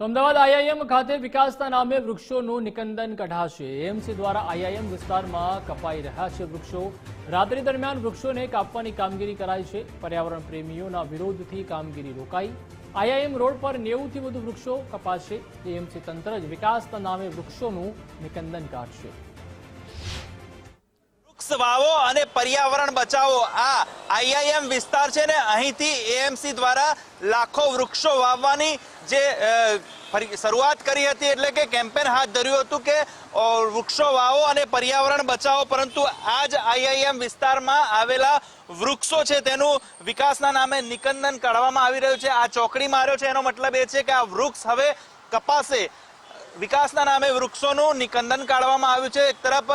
તો અમદાવાદ આઈઆઈએમ ખાતે વિકાસના નામે વૃક્ષોનું નિકંદન કઢાશે. એએમસી દ્વારા આઈઆઈએમ વિસ્તારમાં કપાઈ રહ્યા છે વૃક્ષો. રાત્રિ દરમિયાન વૃક્ષોને કાપવાની કામગીરી કરાઈ છે. પર્યાવરણ પ્રેમીઓના વિરોધથી કામગીરી રોકાઈ. આઈઆઈએમ રોડ પર નેવુંથી વધુ વૃક્ષો કપાશે. એએમસી તંત્ર જ વિકાસના નામે વૃક્ષોનું નિકંદન કાઢશે. વાવો અને પર્યાવરણ બચાવો. આ આઈઆઈએમ વિસ્તાર છે ને અહીંથી એએમસી દ્વારા લાખો વૃક્ષો વાવવાની જે શરૂઆત કરી હતી એટલે કે કેમ્પેન હાથ ધર્યું હતું કે વૃક્ષો વાવો અને પર્યાવરણ બચાવો. પરંતુ આ જ આઈઆઈએમ વિસ્તારમાં આવેલા વૃક્ષો છે તેનું વિકાસના નામે નિકંદન કાઢવામાં આવી રહ્યું છે. આ ચોકડી માર્યો છે. એનો મતલબ એ છે કે આ વૃક્ષ હવે કપાશે. વિકાસના નામે વૃક્ષોનું નિકંદન કાઢવામાં આવ્યું છે. એક તરફ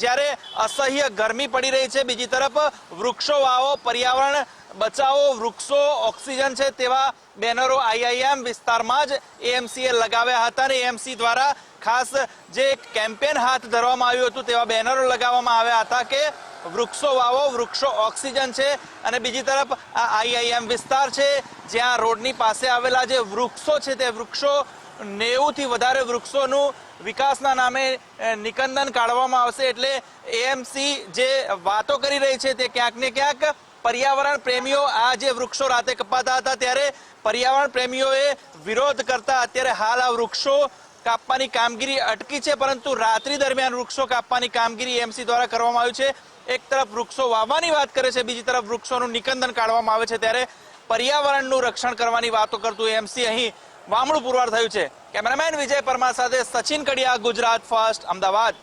જ્યારે અસહ્ય ગરમી પડી રહી છે, બીજી તરફ વૃક્ષો વાવો, પર્યાવરણ બચાવો, વૃક્ષો ઓક્સિજન છે તેવા બેનરો આઈઆઈએમ વિસ્તારમાં જ એએમસીએ લગાવ્યા હતા અને એએમસી દ્વારા ખાસ જે કેમ્પેન હાથ ધરવામાં આવ્યું હતું તેવા બેનરો લગાવવામાં આવ્યા હતા કે વૃક્ષો વાવો, વૃક્ષો ઓક્સિજન છે અને બીજી તરફ આ આઈઆઈએમ વિસ્તાર છે, જ્યાં રોડની પાસે આવેલા જે વૃક્ષો છે તે વૃક્ષો નેવું થી વધારે વૃક્ષોનું વિકાસના નામે નિકંદન કાઢવામાં આવશે એટલે એએમસી જે વાતો કરી રહી છે તે ક્યાંક ને ક્યાંક પર્યાવરણ પ્રેમીઓ આ જે વૃક્ષો રાતે કપાતા હતા ત્યારે પર્યાવરણ પ્રેમીઓએ વિરોધ કરતા અત્યારે હાલ આ વૃક્ષો કાપવાની કામગીરી અટકી છે, પરંતુ રાત્રિ દરમિયાન વૃક્ષો કાપવાની કામગીરી એમસી દ્વારા કરવામાં આવી છે. એક તરફ વૃક્ષો વાવવાની વાત કરે છે, બીજી તરફ વૃક્ષોનું નિકંદન કાઢવામાં આવે છે ત્યારે પર્યાવરણનું રક્ષણ કરવાની વાતો કરતું એમસી અહીં વામણું પુરવાર થયું છે. કેમેરામેન વિજય પરમાર સાથે સચિન કડિયા ગુજરાત ફર્સ્ટ અમદાવાદ.